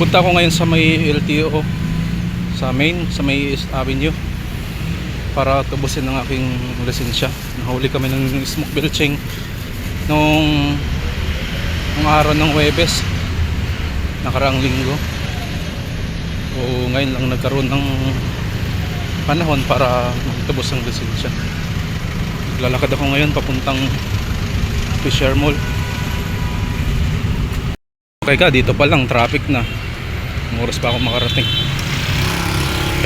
Punta ako ngayon sa may LTO sa main, sa may East Avenue para tubusin ang aking lisensya. Nahuli kami ng smoke belching nung nung araw ng Webes nakaraang linggo. O ngayon lang nagkaroon ng panahon para magtubos ang lisensya. Lalakad ako ngayon papuntang Fisher Mall. Okay ka, dito pa lang, traffic na. Oras pa ako makarating.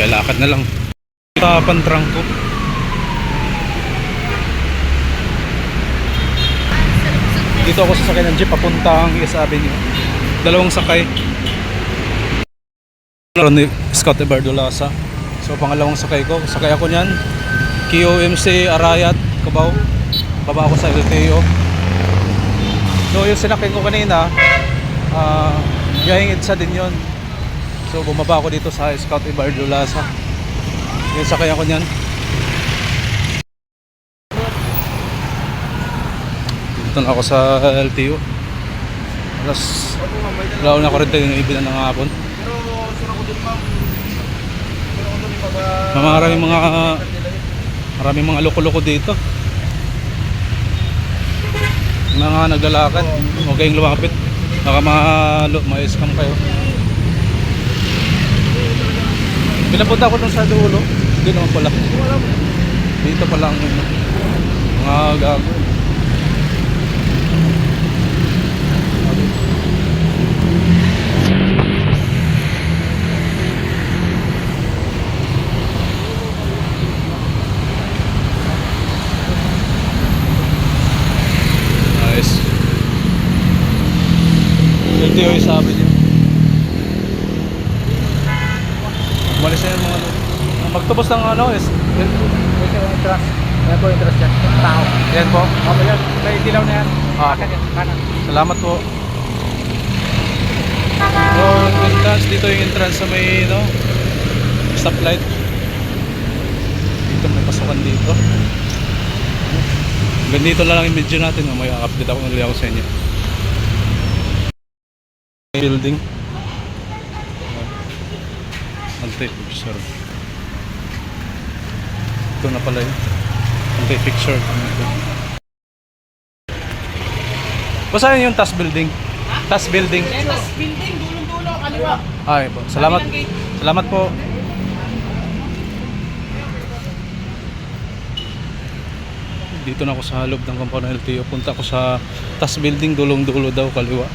Kaya lakad na lang. Sa pantrang ko. Dito ako sasakay ng jeep papuntang East Avenue. Dalawang sakay. Meron ni Scott Ebardolasa. So pangalawang sakay ko. Sakay ako niyan. QMC Arayat, Cubao. Baba ako sa LTO. So yung sinakay ko kanina, ah biyaheng EDSA din yon. So bumaba ako dito sa Scout Ibardulasa. Yung sakay ako niyan. Dito na ako sa LTO. Alas, wala na ko rin tayo yung ibinan ng hapon. Maraming mga maraming mga loko-loko dito. Mga naglalakad, huwag kayong lumapit. Baka ma-scam ma scam kayo. Pinapunta ko dun sa dulo. Hindi naman pala. Dito pala ang mga gago. Nice. LTO yung sabi niyo. Umalis na yung mga ano. Magtubos ng ano is... Ito yung interest. Yan po yung interest yan. Tao. Yan po. Opo yan. May dilaw na yan. Ah. Kanan. Salamat po. So, entrance dito yung entrance sa may no stoplight. Dito may pasukan dito. Ganito na lang yung video natin. May update ako ulit ako sa inyo. Building. Anti-picture. Ito na pala yun. Anti-picture. Basta yun yung TAS building. TAS building. Tapos building, dulong-dulo, kaliwa. Ay po. Salamat. Salamat po. Dito na ako sa loob ng compound LTO. Punta ako sa TAS building, dulong-dulo daw, kaliwa.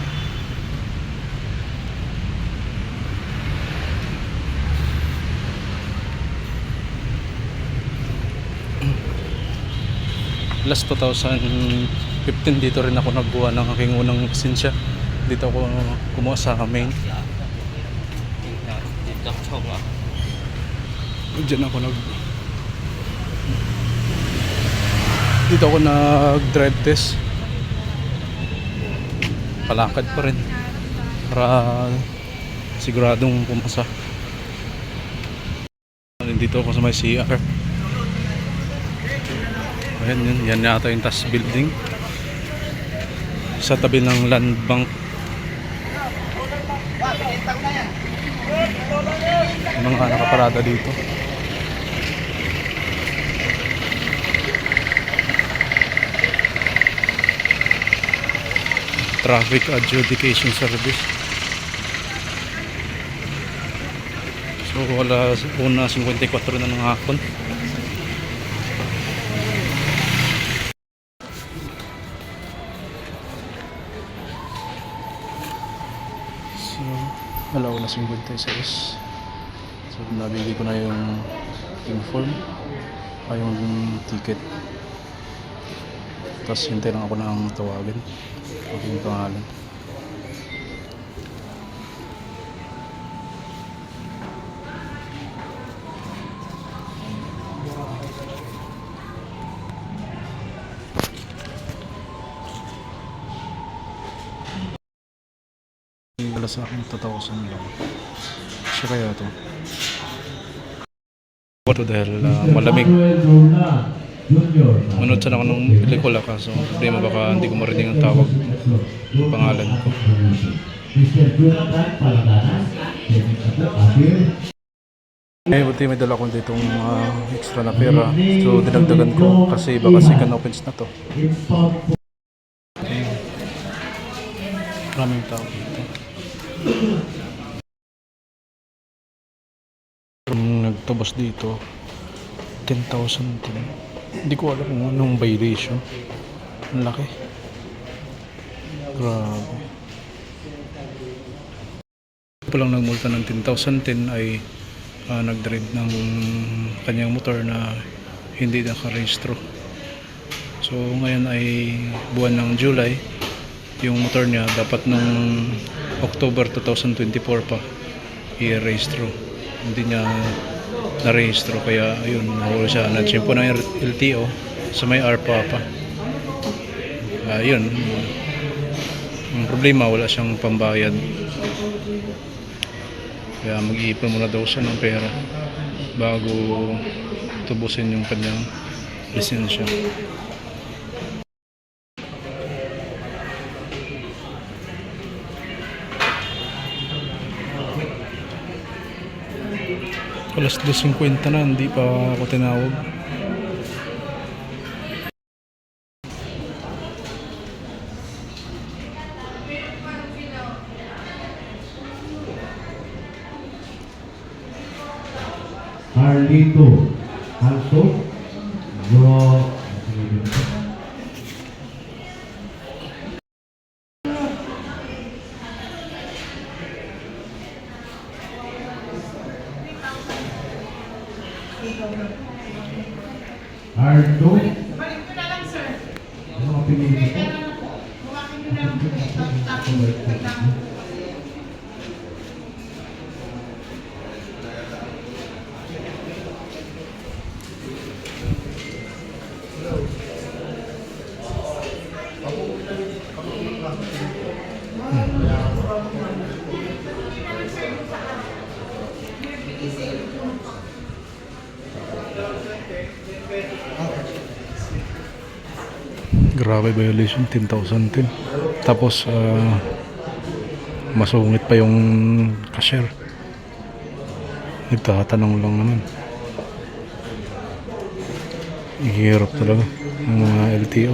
Last 2015 dito rin ako nagbuha ng aking unang lisensya. Dito ako kumuha sa main. Diyan ako nag Dito ako nag-drive test. Palakad pa rin. Para siguradong pumasa. Dito ako sa may CR. Ayan yun. Yan yata yung TAS building. Sa tabi ng land bank. Mga nakaparada dito. Traffic Adjudication Service. So wala una 54 na ng hapon. Alaw na 56. So, nabigay ko na yung inform ay yung ticket. Tapos hintay lang ako ng tawagin. Aking pangalan. Wala sa akin 2,000 lang. Siya kaya to. The hell, ah, malamig. Manood sana ako ng pelikula kaso problema baka hindi ko marinig ang tawag ng pangalan ko. Eh, buti may dala ko ditong ah, extra na pera. So, dinagdagan ko kasi baka second opens na to. Maraming tao nagtabas dito, 10,000 din. Hindi ko alam kung anong violation. Ang laki. Grabe. Pa lang nagmulta ng 10,010 ay ah, nag-drive ng kanyang motor na hindi nakarehistro. So ngayon ay buwan ng July yung motor niya dapat nung October 2024 pa i-rehistro hindi niya na-rehistro kaya ayun nahuli siya. Nagsimpo ng LTO sa may ARPA pa. Ayun ang problema wala siyang pambayad. Kaya mag-iipon muna daw siya ng pera bago tubusin yung kanyang lisensya alas 2.50 na hindi pa ako tinawag Carlito Alto. Yo. Grabe violation 10,010 tapos ah, masungit pa yung cashier. Nagtatanong lang naman. Hirap talaga ng mga LTO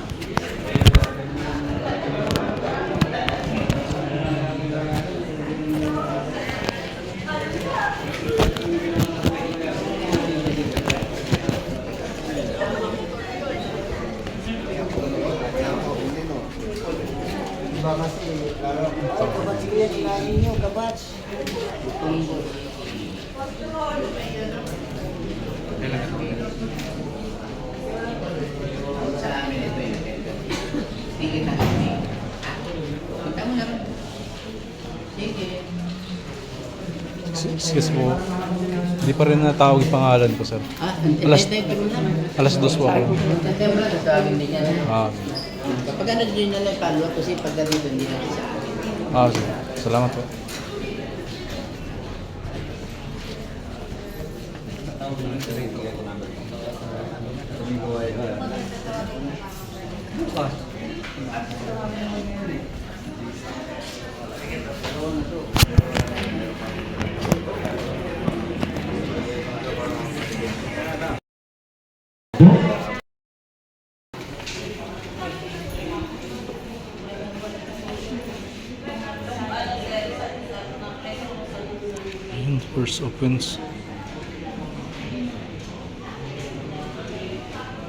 excuse po hindi pa rin natawag yung pangalan ko sir. Ah, Alas- alas, ko lang. dos po ako. September, din yan. ah, Kapag ano din na lang follow up kasi pag ganito hindi na isa. ah sige. salamat po first opens.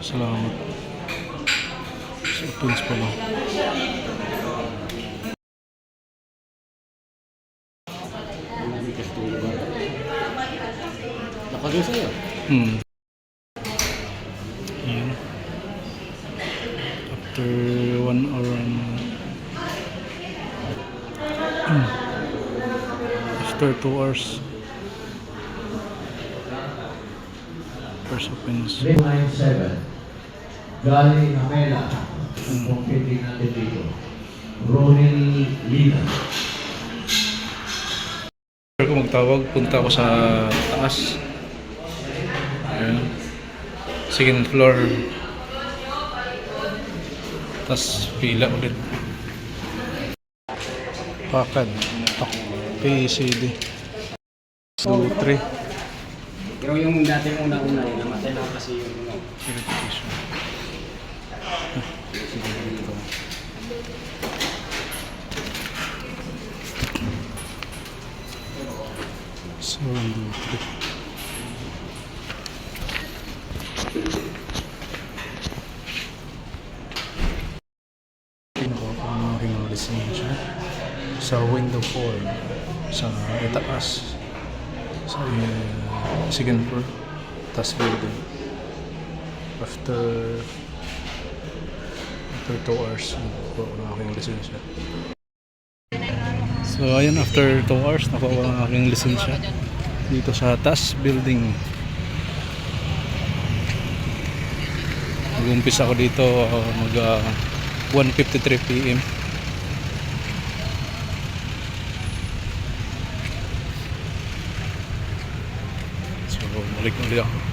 Salamat. First opens pala. Nakagay sa'yo. Hmm. Ayan. After one hour and... Hmm. after 2 hours offense 397. Galing Amela. Ang competing natin dito. Ronil Lina. Kung magtawag, punta ako sa taas. Ayan. Second floor. Tapos pila ulit. Pakad. Tak. PCD. 2, 3. Pero yung dating una-una, yung namatay lang kasi yung ano. Dito. So, sa window 4 sa itaas sa uh, second floor taas building after after 2 hours nakuha ko ng aking lisensya. So ayun after 2 hours nakuha ko ng aking lisensya. Dito sa taas building. Mag-umpisa ako dito uh, mag uh, 1.53 Reklam